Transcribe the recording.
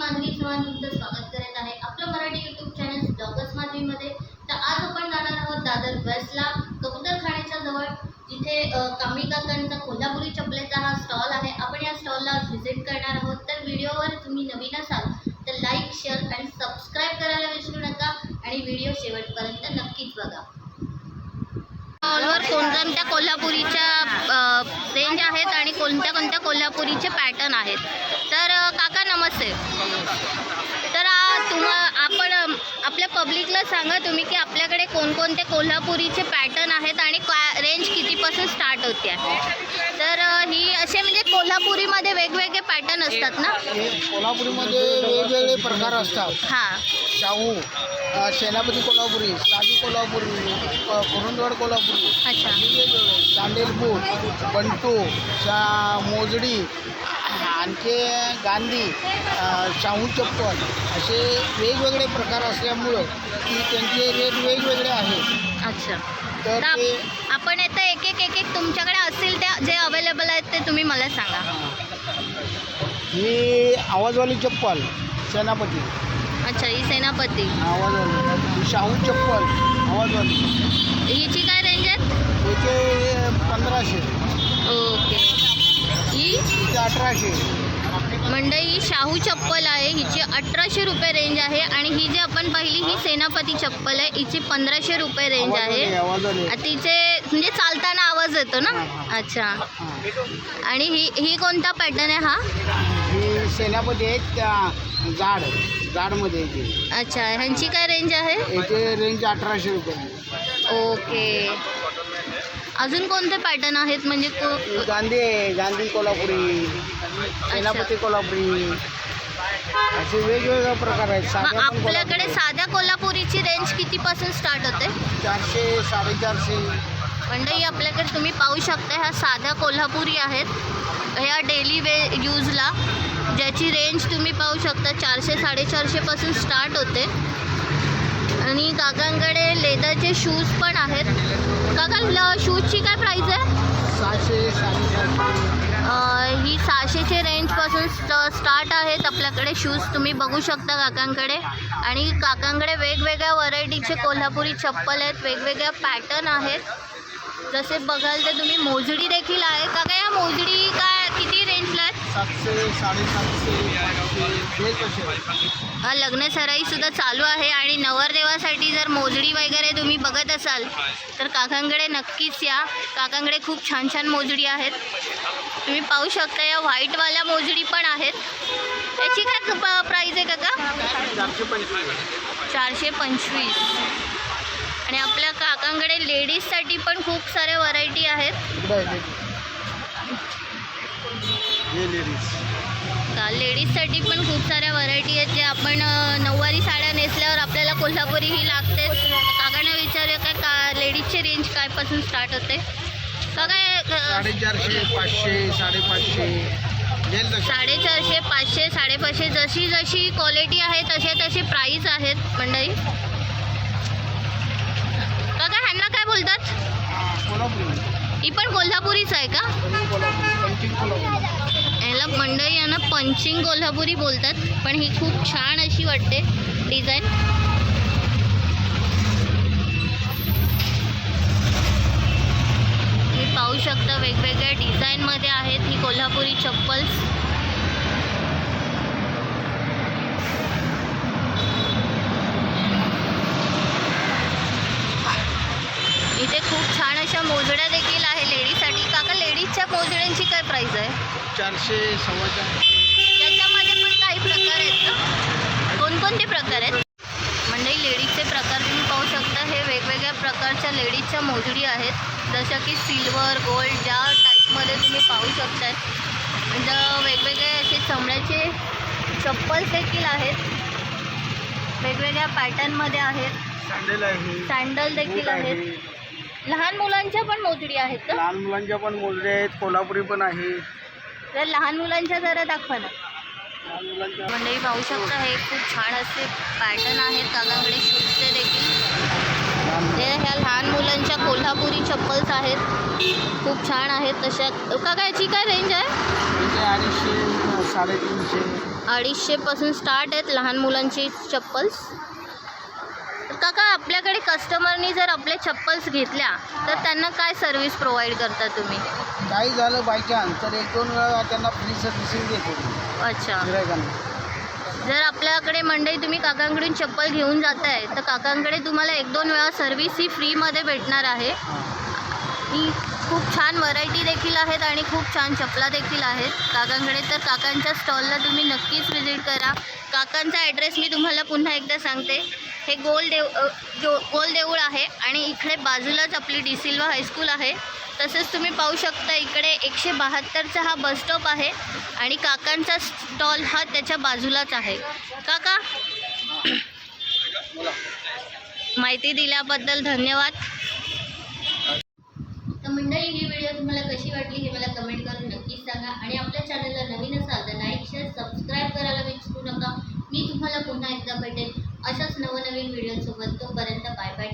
माधवी चव्हाण तुमचं स्वागत करत आहे. आपलं मराठी युट्यूब चॅनल ब्लॉगर्स माधवीमध्ये. तर आज आपण जाणार आहोत दादर वेस्टला कबूतरखान्याच्या जवळ. जिथे अ, कांबळी काकांचा कोल्हापुरी चपलेचा हा स्टॉल आहे. आपण या स्टॉलला व्हिजिट करणार आहोत. तर व्हिडिओवर तुम्ही नवीन असाल तर लाईक शेअर आणि सबस्क्राईब करायला विसरू नका. आणि व्हिडिओ शेवटपर्यंत नक्कीच बघा. कोल्हापुरीच्या रेंज आहेत आणि कोणत्या कोणत्या कोल्हापुरीचे पॅटर्न आहेत. तर काका नमस्ते. तर तुम्हा आपण आपल्या पब्लिकला सांगा तुम्ही की आपल्याकडे कोणकोणते कोल्हापुरीचे पॅटर्न आहेत आणि का रेंज कितीपासून स्टार्ट होते आहे. तर ही असे म्हणजे कोल्हापुरीमध्ये वेगवेगळे पॅटर्न असतात ना? कोल्हापुरीमध्ये वेगवेगळे प्रकार असतात. हां. शाहू अ, सेनापती कोल्हापुरी साधी कोल्हापुरी अ, कुरुंदवाड कोल्हापुरी अच्छा. वेगवेगळे. चांदेलपूर बंटू शा मोजडी आणखी गांधी अ, शाहू चप्पल असे वेगवेगळे प्रकार असल्यामुळं की त्यांचे रेट वेगवेगळे आहेत. अच्छा. तर तर ते आप- आपण आता एक एक एक एक तुमच्याकडे तुम्ही मला सांगा. ही आवाजवाली चप्पल सेनापती. अच्छा ही सेनापती. आवाजवाली. ही शाहू चप्पल आवाजवाली. हिची काय रेंज आहे याचे पंधराशे. ओके. ही? अठराशे. मंडई ही शाहू चप्पल आहे हिची अठराशे रुपये रेंज आहे आणि ही जी आपण पाहिली ही सेनापती चप्पल आहे हिची पंधराशे रुपये रेंज आहे. तिचे म्हणजे चालताना आवाज येतो ना? अच्छा. आणि ही ही कोणता पॅटर्न आहे हा? ही सेनापती त्या जाड जाडमध्ये अच्छा ह्यांची काय रेंज आहे? रेंज अठराशे रुपये ओके अजून कोणते पॅटर्न आहेत? म्हणजे को गांधी आहे गांधी कोल्हापुरी सेनापती कोल्हापुरी. असे वेगवेगळे प्रकार आहेत. मग साध्या पण आपल्याकडे कोल्हापुरी. साध्या कोल्हापुरीची रेंज कितीपासून स्टार्ट होते? चारशे साडेचारशे. मंडई आपल्याकडे तुम्ही पाहू शकता ह्या साध्या कोल्हापुरी आहेत. ह्या डेली वे यूजला ज्याची रेंज तुम्ही पाहू शकता चारशे साडेचारशेपासून स्टार्ट होते. आणि काकांकडे लेदरचे शूज पण आहेत. काका ल शूजची काय प्राईस आहे? ही सहाशेचे रेंजपासून स्ट स्टार्ट आहेत आपल्याकडे शूज तुम्ही बघू शकता काकांकडे. आणि काकांकडे वेगवेगळ्या व्हरायटीचे कोल्हापुरी चप्पल आहेत. वेगवेगळ्या पॅटर्न आहेत. जसे बघाल तर तुम्ही मोजडी देखील आहे. काका या मोजडी काय किती रेंजला आहेत? सातशे साडेसातशे. हा लग्न सराई लग्न सराईसुद्धा चालू आहे आणि नवरदेवासाठी जर मोजडी वगैरे तुम्ही बघत असाल तर काकांकडे नक्कीच या. काकांकडे खूप छान छान मोजडी आहेत. तुम्ही पाहू शकता या व्हाईटवाल्या मोजडी पण आहेत. याची काय प्राईज आहे काका? चारशे पंचवीस. चारशे पंचवीस आणि आपल्या काकांकडे लेडीजसाठी पण खूप साऱ्या व्हरायटी आहेत. का? लेडीजसाठी पण खूप साऱ्या व्हरायटी आहेत जे आपण नऊवारी साड्या नेसल्यावर आपल्याला कोल्हापुरी ही लागते. काकांना विचारूया काय का लेडीजची रेंज कायपासून स्टार्ट होते? का काय साडेचारशे पाचशे साडेपाचशे. साडेचारशे पाचशे साडेपाचशे जशी जशी क्वालिटी आहे तसे तसे प्राईस आहेत मंडळी. काका ह्यांना काय बोलतात? ही पण कोल्हापुरीच आहे का? याला मंडळी यांना पंचिंग कोल्हापुरी बोलतात पण ही खूप छान अशी वाटते डिझाईन तुम्ही पाहू शकता वेगवेगळ्या डिझाईनमध्ये आहेत ही कोल्हापुरी चप्पल्स. इथे खूप छान अशा मोजड्या देखील आहे लेडीजसाठी. काका लेडीजच्या मोजड्यांची काय प्राईस आहे? चारशे सव्वा त्याच्यामध्ये पण काही प्रकार आहेत ना कोणकोणते प्रकार आहेत? मंडळी लेडीजचे प्रकार तुम्ही पाहू शकता. हे वेगवेगळ्या प्रकारच्या लेडीजच्या मोजडी आहेत. जसं की सिल्वर गोल्ड ज्या टाईपमध्ये तुम्ही पाहू शकताय. म्हणजे वेगवेगळे असे चमड्याचे चप्पल्स देखील आहेत. वेगवेगळ्या पॅटर्नमध्ये आहेत. सँडल आहे. सँडल देखील आहेत. आहे. लहान मुलांच्या पण मोजडी आहेत लहान मुलांच्या पण मोजडे आहेत. कोल्हापुरी पण आहे. तर लहान मुलांच्या जरा दाखवा ना. लहान मुलांच्या मंडळी पाहू शकता हे खूप छान असे पॅटर्न आहेत. काकांकडे शूजचे देखील. हे ह्या लहान मुलांच्या कोल्हापुरी चप्पल्स आहेत. खूप छान आहेत. तशा काका याची काय रेंज आहे? अडीचशे साडेतीनशे. अडीचशेपासून स्टार्ट आहेत लहान मुलांची चप्पल्स. काका आपल्याकडे कस्टमरनी जर आपले चप्पल्स घेतल्या तर त्यांना काय सर्व्हिस प्रोव्हाइड करता तुम्ही? काही झालं बाय चान्स तर एक दोन वेळा त्यांना फ्री सर्व्हिसिंग देतो. अच्छा. गिरायकांना. जर आपल्याकडे मंडळी तुम्ही काकांकडून चप्पल घेऊन जाताय तर काकांकडे तुम्हाला एक दोन वेळा सर्व्हिस ही फ्रीमध्ये भेटणार आहे. हां. ही खूप छान व्हरायटी देखील आहेत आणि खूप छान चपला देखील आहेत. काकांकडे तर काकांच्या स्टॉलला तुम्ही नक्कीच व्हिजिट करा. काकांचा ॲड्रेस मी तुम्हाला पुन्हा एकदा सांगते. हे गोल देव जो गोल देऊळ आहे आणि इकडे बाजूलाच आपली डी सिल्वा हायस्कूल आहे. तसेच तुम्ही पाहू शकता इकडे एकशे बहात्तरचा हा बस स्टॉप आहे आणि काकांचा स्टॉल हा त्याच्या बाजूलाच आहे. काका माहिती दिल्याबद्दल धन्यवाद. तर मंडळी ही व्हिडिओ तुम्हाला कशी वाटली हे मला कमेंट करून नक्कीच सांगा आणि आपल्या चॅनलला नवीन असाल तर लाईक शेअर सबस्क्राईब करायला विसरू नका. मी तुम्हाला पुन्हा एकदा भेटेल अशाच नवनवीन व्हिडिओसोबत तोपर्यंत बाय बाय